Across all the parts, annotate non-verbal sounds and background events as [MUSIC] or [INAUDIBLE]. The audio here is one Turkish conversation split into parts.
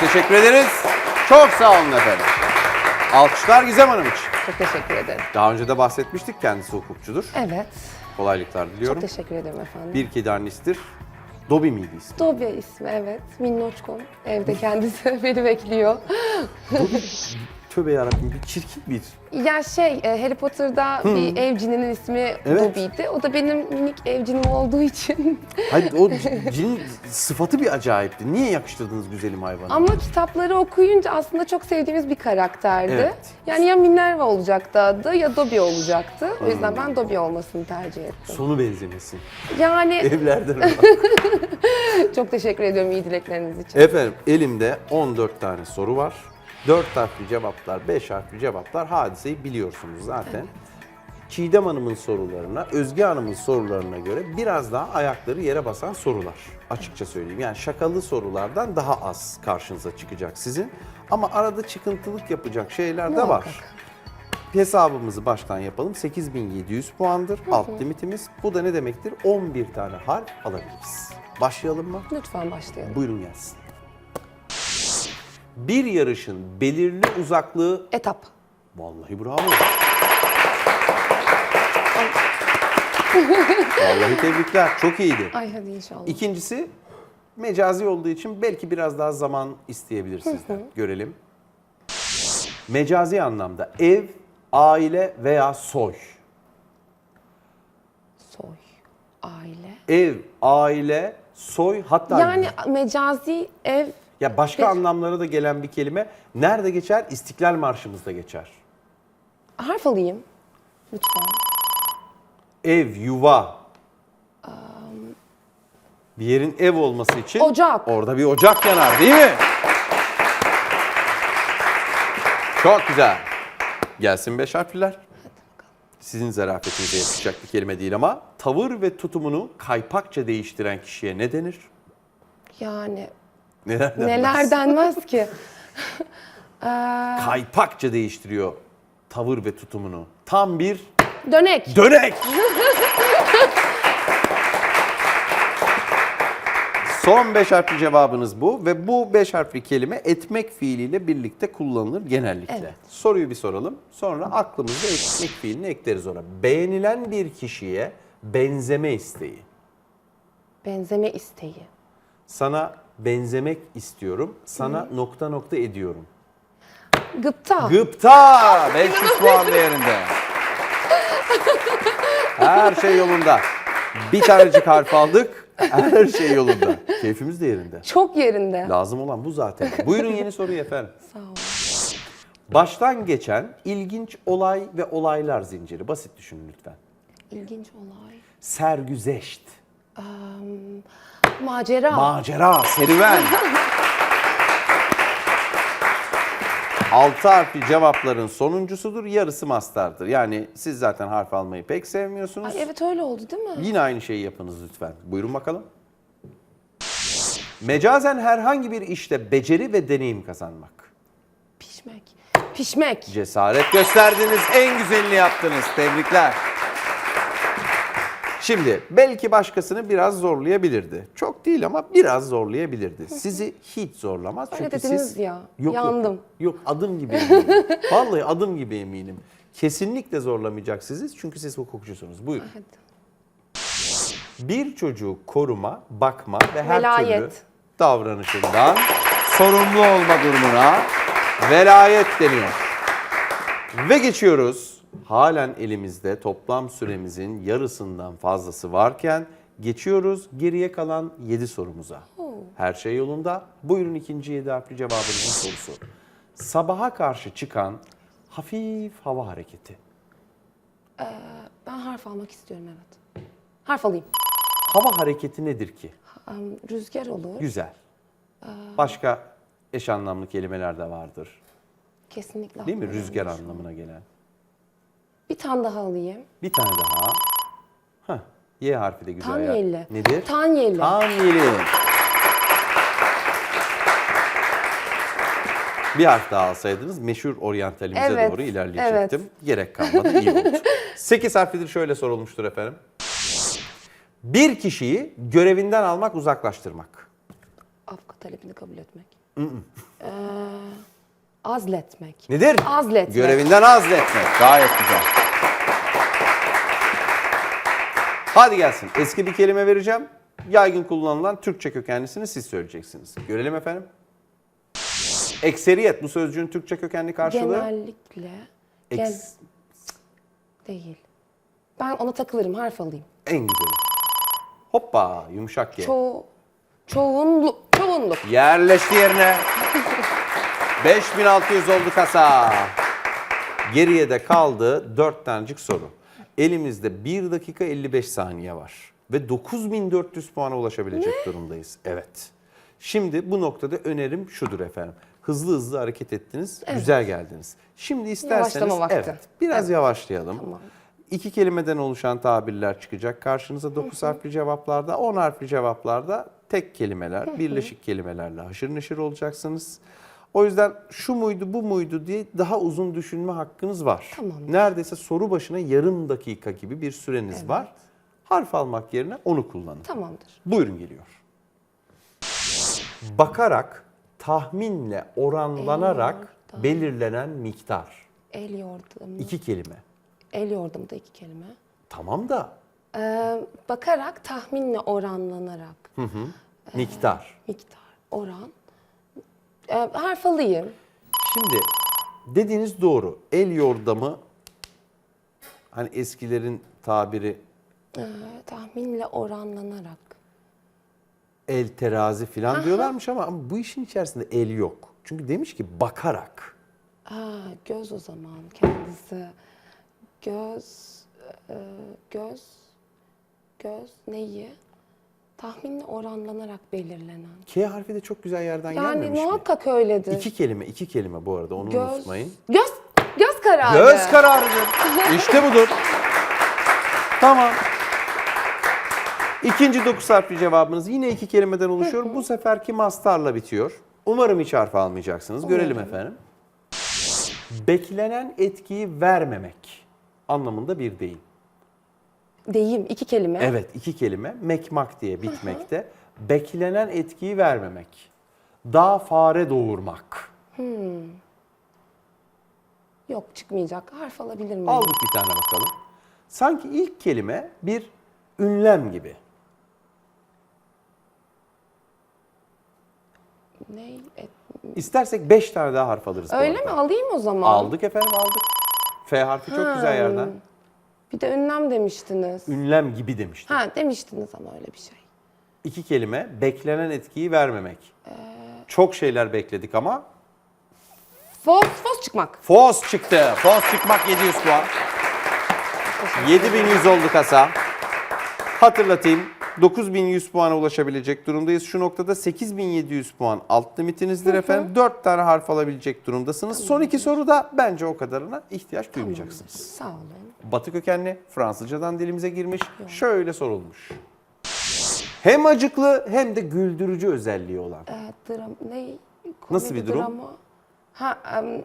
Çok teşekkür ederiz. Çok sağ olun efendim. Alkışlar Gizem Hanım için. Çok teşekkür ederim. Daha önce de bahsetmiştik kendisi hukukçudur. Evet. Kolaylıklar Çok diliyorum. teşekkür ederim efendim. Bir kedi annesidir. Dobby miydi ismi? Dobya ismi evet. Minnoşkom. Evde kendisi [LAUGHS] beni bekliyor. Tövbe yarabbim bir çirkin bir. Ya şey e, Harry Potter'da bir evcinin ismi Evet. Dobby'ydi. O da benim minik evcinim olduğu için. [LAUGHS] Hayır o c- cinin sıfatı bir acayipti. Niye yakıştırdınız güzelim hayvanı? Ama kitapları okuyunca aslında çok sevdiğimiz bir karakterdi. Evet. Yani ya Minerva olacaktı adı ya Dobby olacaktı. O yüzden ben Dobby olmasını tercih ettim. Sonu benzemesin. Yani [LAUGHS] Evlerden [LAUGHS] olan. çok teşekkür ediyorum iyi dilekleriniz için. Efendim elimde 14 tane soru var. 4 harfli cevaplar, 5 harfli cevaplar hadiseyi biliyorsunuz zaten. Çiğdem Hanım'ın sorularına, Özge Hanım'ın sorularına göre biraz daha ayakları yere basan sorular. Açıkça söyleyeyim. Yani şakalı sorulardan daha az karşınıza çıkacak sizin. Ama arada çıkıntılık yapacak şeyler de var. Hesabımızı baştan yapalım. 8700 puandır alt limitimiz. Bu da ne demektir? 11 tane harf alabiliriz. Başlayalım mı? Lütfen başlayalım. Buyurun gelsin. Bir yarışın belirli uzaklığı... Etap. Vallahi bravo. Vallahi tebrikler. Çok iyiydi. Ay hadi inşallah. İkincisi mecazi olduğu için belki biraz daha zaman isteyebilir sizden. Görelim. Mecazi anlamda ev, aile veya soy. Soy. Aile. Ev, aile, soy hatta Yani mecazi ev ya başka Bir- anlamlara da gelen bir kelime nerede geçer? İstiklal Marşımızda geçer. harf alayım. Lütfen. Ev, yuva. Bir yerin ev olması için Ocak. orada bir ocak yanar değil mi? Çok güzel. Gelsin beş harfliler. Sizin zarafetinize yakışacak bir kelime değil ama tavır ve tutumunu kaypakça değiştiren kişiye ne denir? Yani Neler denmez? neler denmez ki? [LAUGHS] Kaypakça değiştiriyor tavır ve tutumunu. Tam bir Dönek. Dönek. Son beş harfli cevabınız bu ve bu beş harfli kelime etmek fiiliyle birlikte kullanılır genellikle. Evet. Soruyu bir soralım. Sonra aklımızda etmek fiilini ekleriz ona. Beğenilen bir kişiye benzeme isteği. Benzeme isteği. Sana benzemek istiyorum. Sana nokta nokta ediyorum. Gıpta. Gıpta 500 [LAUGHS] puan değerinde. Her şey yolunda. Bir tanecik harf aldık. Her şey yolunda. Keyfimiz de yerinde. Çok yerinde. Lazım olan bu zaten. Buyurun yeni soruyu efendim. [LAUGHS] Sağ ol. Baştan geçen ilginç olay ve olaylar zinciri. Basit düşünün lütfen. İlginç olay. Sergüzeşt, Macera. macera, serüven. [LAUGHS] Altı harfli cevapların sonuncusudur, yarısı mastardır. Yani siz zaten harf almayı pek sevmiyorsunuz. Ay, evet öyle oldu değil mi? Yine aynı şeyi yapınız lütfen. Buyurun bakalım. Mecazen herhangi bir işte beceri ve deneyim kazanmak. Pişmek. Pişmek. Cesaret gösterdiniz, en güzelini yaptınız. Tebrikler. Şimdi belki başkasını biraz zorlayabilirdi. Çok değil ama biraz zorlayabilirdi. Sizi hiç zorlamaz. Öyle Çünkü dediniz siz... ya, Yok, yandım. Yok, yok adım gibi eminim. [LAUGHS] Vallahi adım gibi eminim. Kesinlikle zorlamayacak sizi çünkü siz hukukçusunuz. Buyurun. Hadi. bir çocuğu koruma, bakma ve her Velayet. türlü davranışından sorumlu olma durumuna velayet deniyor. Ve geçiyoruz. Halen elimizde toplam süremizin yarısından fazlası varken geçiyoruz geriye kalan 7 sorumuza. Her şey yolunda. Buyurun ikinci 7 harfli cevabınızın sorusu. Sabaha karşı çıkan hafif hava hareketi. Ben harf almak istiyorum evet. Harf alayım. Hava hareketi nedir ki? Rüzgar olur. Güzel. Başka eş anlamlı kelimeler de vardır. Kesinlikle. Değil mi? Rüzgar anlamına gelen. Bir tane daha alayım. Bir tane daha. Hah, Y harfi de güzel ya. Tanyeli. Nedir? Tanyeli. Tanyeli. Bir harf daha alsaydınız meşhur oryantalimize Evet, doğru ilerleyecektim. Gerek kalmadı, iyi oldu. [LAUGHS] 8 harflidir şöyle sorulmuştur efendim. Bir kişiyi görevinden almak, uzaklaştırmak. Avukat talebini kabul etmek. Ee, azletmek. Nedir? Azletmek. Görevinden azletmek. Gayet güzel. Hadi gelsin. Eski bir kelime vereceğim. Yaygın kullanılan Türkçe kökenlisini siz söyleyeceksiniz. Görelim efendim. Ekseriyet bu sözcüğün Türkçe kökenli karşılığı. Genellikle. Gen Eks- değil. Ben ona takılırım, harf alayım. en güzeli. Hoppa yumuşak ye. Ço çoğunluk. Çoğunluk. Yerleşti yerine. 5600 oldu kasa. Geriye de kaldı 4 tanecik soru. Elimizde 1 dakika 55 saniye var. Ve 9400 puana ulaşabilecek durumdayız. Evet. Şimdi bu noktada önerim şudur efendim. Hızlı hızlı hareket ettiniz, güzel geldiniz. Şimdi isterseniz evet, biraz yavaşlayalım. Tamam. İki kelimeden oluşan tabirler çıkacak. Karşınıza 9 harfli cevaplarda, 10 harfli cevaplarda tek kelimeler, birleşik kelimelerle haşır neşir olacaksınız. O yüzden şu muydu bu muydu diye daha uzun düşünme hakkınız var. Tamamdır. Neredeyse soru başına yarım dakika gibi bir süreniz var. Harf almak yerine onu kullanın. Tamamdır. Buyurun geliyor. Bakarak, tahminle oranlanarak Eyvallah. belirlenen miktar. El yordamı. İki kelime. El yordamı da iki kelime. Tamam da Ee, bakarak, tahminle oranlanarak. miktar. Miktar, oran. Ee, harf alayım. Şimdi dediğiniz doğru. El yordamı hani eskilerin tabiri Ee, tahminle oranlanarak. el terazi falan diyorlarmış ama, ama bu işin içerisinde el yok. Çünkü demiş ki bakarak. Ha, göz o zaman kendisi. Göz, e, göz, göz neyi? Tahminle oranlanarak belirlenen. K harfi de çok güzel yerden Yani gelmemiş mi? muhakkak öyledir. İki kelime, iki kelime bu arada onu göz, unutmayın. göz, göz kararı. Göz kararıdır. İşte budur. Tamam. İkinci dokuz harfli cevabınız yine iki kelimeden oluşuyor. Bu seferki mastarla bitiyor. Umarım hiç harf almayacaksınız. Görelim efendim. Beklenen etkiyi vermemek anlamında bir deyim. Deyim, iki kelime. Evet iki kelime. Mekmak diye bitmekte. Beklenen etkiyi vermemek. Daha fare doğurmak. Yok çıkmayacak. Harf alabilir miyim? Aldık bir tane bakalım. Sanki ilk kelime bir ünlem gibi. Ne? Et- İstersek 5 tane daha harf alırız. Öyle mi? Alayım o zaman. Aldık efendim aldık. F harfi çok güzel yerden. Bir de ünlem demiştiniz. Ünlem gibi demiştim. Ha demiştiniz ama öyle bir şey. İki kelime beklenen etkiyi vermemek. Çok şeyler bekledik ama Fos, fos çıkmak. Fos çıktı. Fos çıkmak 700 puan. 7100 oldu kasa. Hatırlatayım. 9100 puana ulaşabilecek durumdayız. Şu noktada 8700 puan alt limitinizdir efendim. 4 tane harf alabilecek durumdasınız. Son iki soruda bence o kadarına ihtiyaç duymayacaksınız. Sağ olun. Batı kökenli Fransızcadan dilimize girmiş. Şöyle sorulmuş. Hem acıklı hem de güldürücü özelliği olan. Ee, dram, ne? Nasıl bir durum? drama. Ha, em,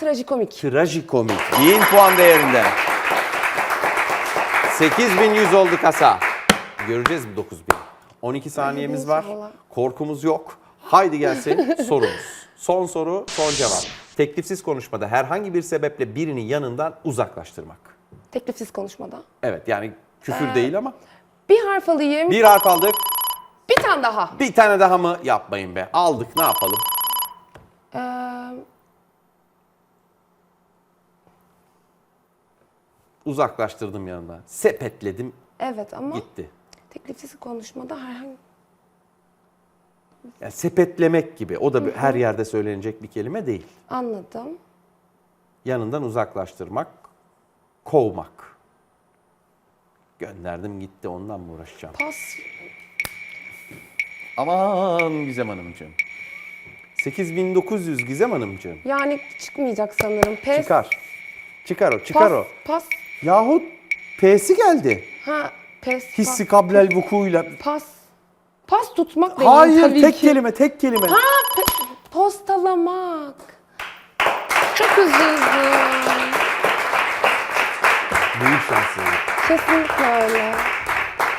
trajikomik. Trajikomik. 1000 puan değerinde. 8100 oldu kasa. Göreceğiz mi 9000? 12 saniyemiz var. inşallah. Korkumuz yok. Haydi gelsin [LAUGHS] sorumuz. Son soru, son cevap. Teklifsiz konuşmada herhangi bir sebeple birini yanından uzaklaştırmak. Teklifsiz konuşmada. Evet yani küfür değil ama. Bir harf alayım. Bir, Bir harf aldık. tane daha. Bir tane daha mı? Yapmayın be. Aldık ne yapalım? Ee, Uzaklaştırdım yanından. Sepetledim evet ama gitti. teklifsiz konuşmada herhangi Yani sepetlemek gibi. O da bir- her yerde söylenecek bir kelime değil. anladım. Yanından uzaklaştırmak, kovmak. Gönderdim gitti ondan mı uğraşacağım? Pas. Aman Gizem Hanımcığım. 8900 Gizem Hanımcığım. Yani çıkmayacak sanırım. Pes. Çıkar. Çıkar o, çıkar Pas. o. Pas. Yahut P'si geldi. Ha, pes. Hissi kablel vukuyla. Pas. Pas, tutmak değil Hayır, tabii tek ki. kelime, tek kelime. Ha, pe- postalamak. Çok üzüldüm. Büyük şanssızlık. Kesinlikle öyle.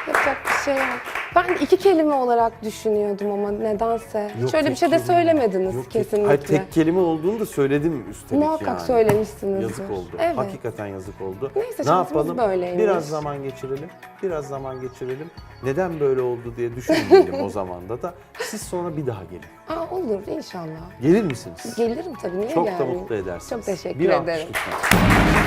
Yapacak bir şey yok. Ben iki kelime olarak düşünüyordum ama nedense. Yok, Şöyle bir tek şey de kelime. söylemediniz Yok, tek- kesinlikle. Hayır, tek kelime olduğunu da söyledim üstelik Muhakkak yani. söylemişsinizdir. Yazık oldu. Evet. Hakikaten yazık oldu. Neyse, ne şansımız yapalım? böyleymiş. Biraz zaman geçirelim. Biraz zaman geçirelim. Neden böyle oldu diye düşünmeyelim o [LAUGHS] zamanda da. Siz sonra bir daha gelin. Aa, olur inşallah. Gelir misiniz? Gelirim tabii niye Çok da mutlu edersiniz. Çok teşekkür bir alkış ederim. lütfen.